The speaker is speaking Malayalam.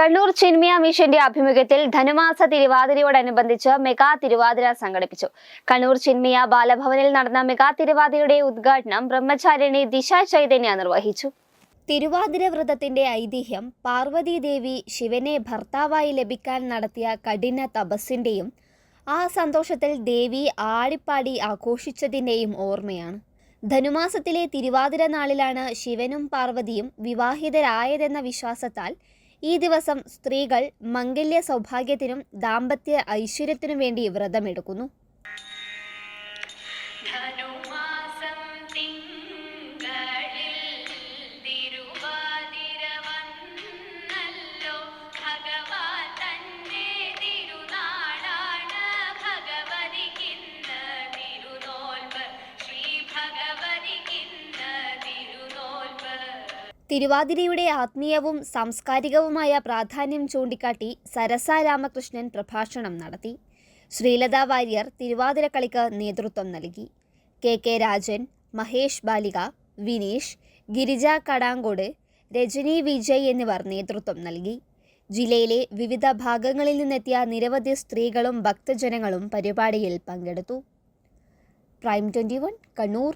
കണ്ണൂർ ചിന്മയ മിഷന്റെ ആഭിമുഖ്യത്തിൽ ധനുമാസ തിരുവാതിരയോടനുബന്ധിച്ച് മെഗാ തിരുവാതിര സംഘടിപ്പിച്ചു. കണ്ണൂർ ചിന്മയ ബാലഭവനിൽ നടന്ന മെഗാ തിരുവാതിരയുടെ ഉദ്ഘാടനം ബ്രഹ്മചാരിണി ദിശ ചൈതന്യ നിർവഹിച്ചു. തിരുവാതിര വ്രതത്തിന്റെ ഐതിഹ്യം പാർവതീദേവി ശിവനെ ഭർത്താവായി ലഭിക്കാൻ നടത്തിയ കഠിന തപസ്സിന്റെയും ആ സന്തോഷത്തിൽ ദേവി ആടിപ്പാടി ആഘോഷിച്ചതിന്റെയും ഓർമ്മയാണ്. ധനുമാസത്തിലെ തിരുവാതിര നാളിലാണ് ശിവനും പാർവതിയും വിവാഹിതരായതെന്ന വിശ്വാസത്താൽ ഈ ദിവസം സ്ത്രീകൾ മംഗല്യ സൗഭാഗ്യത്തിനും ദാമ്പത്യ ഐശ്വര്യത്തിനും വേണ്ടി വ്രതമെടുക്കുന്നു. തിരുവാതിരയുടെ ആത്മീയവും സാംസ്കാരികവുമായ പ്രാധാന്യം ചൂണ്ടിക്കാട്ടി സരസ രാമകൃഷ്ണൻ പ്രഭാഷണം നടത്തി. ശ്രീലത വാര്യർ തിരുവാതിര കളിക്ക് നേതൃത്വം നൽകി. കെ കെ രാജൻ മഹേഷ് ബാലിക വിനീഷ് ഗിരിജ കടാങ്കോട് രജനി വിജയ് എന്നിവർ നേതൃത്വം നൽകി. ജില്ലയിലെ വിവിധ ഭാഗങ്ങളിൽ നിന്നെത്തിയ നിരവധി സ്ത്രീകളും ഭക്തജനങ്ങളും പരിപാടിയിൽ പങ്കെടുത്തു. Prime twenty one Kannur.